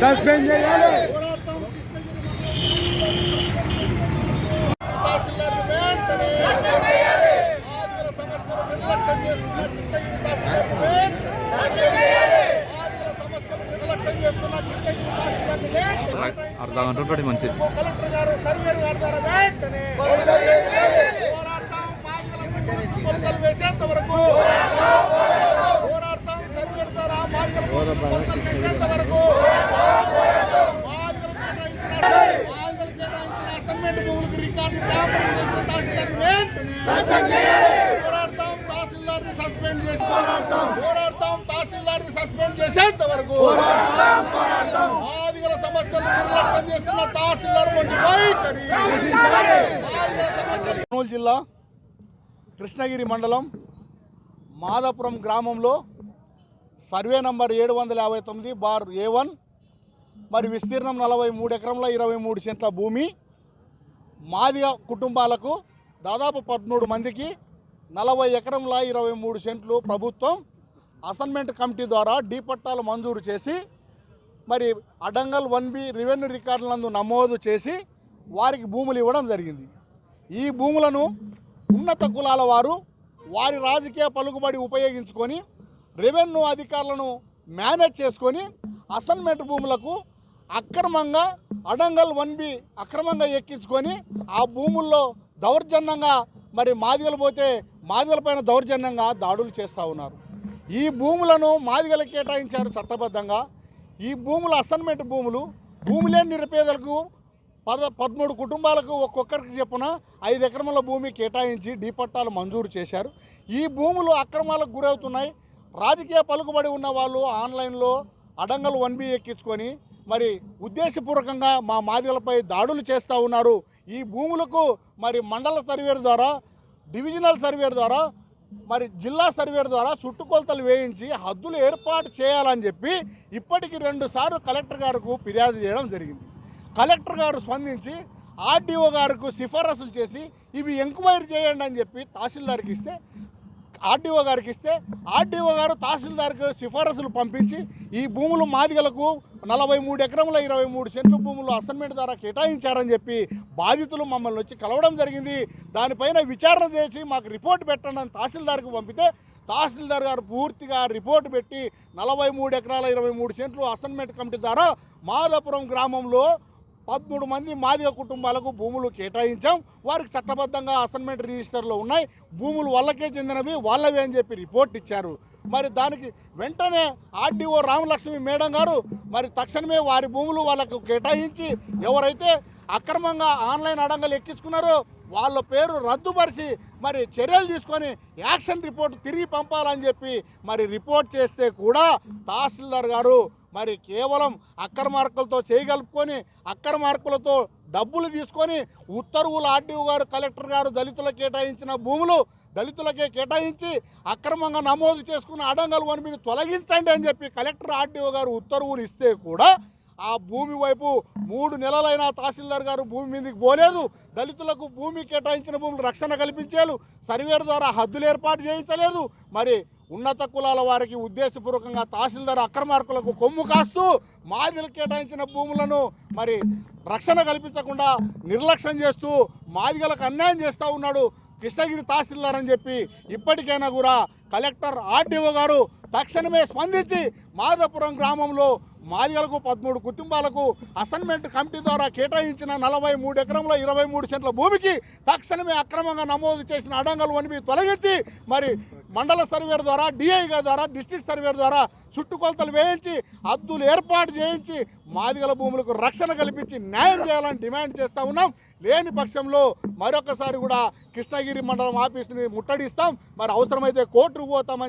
Suspend చేయాలి. అర్ధ గంట మంచిది. కలెక్టర్ గారు సర్వేరు వాడతారు వెంటనే పోరాటం మాదిగల గురించి కొలతలు వేసేంత వరకు పోరాటం సర్వేరు ద్వారా మాదిగల గురించి కొలతలు వేసేంత వరకు మాదిగలు కేటాయించిన మాదిగలు కేటాయించిన అసైన్మెంట్ భూములకు రికార్డు ట్యాంపరింగ్ చేసిన తహసీల్దార్ వెంటనే పోరాడతాం తహసీల్దార్ని సస్పెండ్ చేసి పోరాడతాం తహసీల్దార్ని సస్పెండ్ చేసేంత వరకు సమస్యలు నిర్లక్ష్యం చేస్తున్న తహసీల్దార్ వంటి వైఖరి సమస్యలు జిల్లా కృష్ణగిరి మండలం మాదాపురం గ్రామంలో సర్వే నంబర్ ఏడు వందల యాభై తొమ్మిది బార్ ఏ వన్. మరి విస్తీర్ణం నలభై మూడు ఎకరంలో ఇరవై మూడు సెంట్ల భూమి. మాదిగ కుటుంబాలకు దాదాపు పదమూడు మందికి నలభై ఎకరంల ఇరవై మూడు సెంట్లు ప్రభుత్వం అసైన్మెంట్ కమిటీ ద్వారా డీ పట్టాలు మంజూరు చేసి మరి అడంగల్ వన్ బి రెవెన్యూ రికార్డులందు నమోదు చేసి వారికి భూములు ఇవ్వడం జరిగింది. ఈ భూములను ఉన్నత కులాల వారు వారి రాజకీయ పలుకుబడి ఉపయోగించుకొని రెవెన్యూ అధికారులను మేనేజ్ చేసుకొని అసైన్మెంట్ భూములకు అక్రమంగా అడంగల్ వన్ బి అక్రమంగా ఎక్కించుకొని ఆ భూముల్లో దౌర్జన్యంగా మరి మాదిగలు పోతే మాదిగల పైన దౌర్జన్యంగా దాడులు చేస్తూ ఉన్నారు. ఈ భూములను మాదిగలు కేటాయించారు చట్టబద్ధంగా. ఈ భూములు అసైన్మెంట్ భూములు భూమి లేని నిరుపేదలకు పద పదమూడు కుటుంబాలకు ఒక్కొక్కరికి చెప్పున ఐదు ఎకరముల భూమి కేటాయించి డీపట్టాలు మంజూరు చేశారు. ఈ భూములు అక్రమాలకు గురవుతున్నాయి. రాజకీయ పలుకుబడి ఉన్న వాళ్ళు ఆన్లైన్లో అడంగలు వన్ బి ఎక్కించుకొని మరి ఉద్దేశపూర్వకంగా మా మాదిలపై దాడులు చేస్తూ ఉన్నారు. ఈ భూములకు మరి మండల సర్వేర్ ద్వారా డివిజనల్ సర్వేర్ ద్వారా మరి జిల్లా సర్వేర్ ద్వారా చుట్టుకొలతలు వేయించి హద్దులు ఏర్పాటు చేయాలని చెప్పి ఇప్పటికి రెండు సార్లు కలెక్టర్ గారికి ఫిర్యాదు చేయడం జరిగింది. కలెక్టర్ గారు స్పందించి ఆర్డీఓ గారికి సిఫారసులు చేసి ఇవి ఎంక్వైరీ చేయండి అని చెప్పి తహసీల్దార్కి ఇస్తే ఆర్డీఓ గారికి ఇస్తే ఆర్డీఓ గారు తహసీల్దార్కి సిఫారసులు పంపించి ఈ భూములు మాదిగలకు నలభై మూడు ఎకరముల ఇరవై మూడు సెంట్లు భూములు అసైన్మెంట్ ద్వారా కేటాయించారని చెప్పి బాధితులు మమ్మల్ని వచ్చి కలవడం జరిగింది. దానిపైన విచారణ చేసి మాకు రిపోర్ట్ పెట్టండి అని తహసీల్దార్కి పంపితే తహసీల్దార్ గారు పూర్తిగా రిపోర్ట్ పెట్టి నలభై మూడు ఎకరాల ఇరవై మూడు సెంట్లు అసైన్మెంట్ కమిటీ ద్వారా మాదాపురం గ్రామంలో పదమూడు మంది మాదిగ కుటుంబాలకు భూములు కేటాయించాం. వారికి చట్టబద్ధంగా అసైన్మెంట్ రిజిస్టర్లో ఉన్నాయి. భూములు వాళ్ళకే చెందినవి వాళ్ళవే అని చెప్పి రిపోర్ట్ ఇచ్చారు. మరి దానికి వెంటనే ఆర్డీఓ రామలక్ష్మి మేడం గారు మరి తక్షణమే వారి భూములు వాళ్ళకు కేటాయించి ఎవరైతే అక్రమంగా ఆన్లైన్ అడంగలు ఎక్కించుకున్నారో వాళ్ళ పేరు రద్దుపరిచి మరి చర్యలు తీసుకొని యాక్షన్ రిపోర్ట్ తిరిగి పంపాలని చెప్పి మరి రిపోర్ట్ చేస్తే కూడా తహసీల్దార్ గారు మరి కేవలం అక్రమార్కులతో చేయగలుపుకొని అక్రమార్కులతో డబ్బులు తీసుకొని ఉత్తర్వులు ఆర్డీఓ గారు కలెక్టర్ గారు దళితులకు కేటాయించిన భూములు దళితులకే కేటాయించి అక్రమంగా నమోదు చేసుకున్న అడంగలు వన్ మీరు తొలగించండి అని చెప్పి కలెక్టర్ ఆర్డీఓ గారు ఉత్తర్వులు ఇస్తే కూడా ఆ భూమి వైపు మూడు నెలలైనా తహసీల్దార్ గారు భూమి మీదకి పోలేదు. దళితులకు భూమి కేటాయించిన భూములు రక్షణ కల్పించారు సర్వేర్ ద్వారా హద్దులు ఏర్పాటు చేయించలేదు. మరి ఉన్నత కులాల వారికి ఉద్దేశపూర్వకంగా తహసీల్దార్ అక్రమార్కులకు కొమ్ము కాస్తూ మాదిలు కేటాయించిన భూములను మరి రక్షణ కల్పించకుండా నిర్లక్ష్యం చేస్తూ మాదిగలకు అన్యాయం చేస్తూ ఉన్నాడు కృష్ణగిరి తహసీల్దార్ అని చెప్పి ఇప్పటికైనా కూడా కలెక్టర్ ఆర్డీఓ గారు తక్షణమే స్పందించి మాధపురం గ్రామంలో మాదిగలకు పదమూడు కుటుంబాలకు అసైన్మెంట్ కమిటీ ద్వారా కేటాయించిన నలభై మూడు ఎకరంలో ఇరవై మూడు సెంట్ల భూమికి తక్షణమే అక్రమంగా నమోదు చేసిన అడంగలు వనిపి తొలగించి మరి మండల సర్వేర్ ద్వారా డిఐగా ద్వారా డిస్టిక్ సర్వేర్ ద్వారా చుట్టుకొలతలు వేయించి హద్దులు ఏర్పాటు చేయించి మాదిగల భూములకు రక్షణ కల్పించి న్యాయం చేయాలని డిమాండ్ చేస్తూ ఉన్నాం. లేని పక్షంలో మరొకసారి కూడా కృష్ణగిరి మండలం ఆఫీసుని ముట్టడిస్తాం. మరి అవసరమైతే కోర్టుకు పోతామని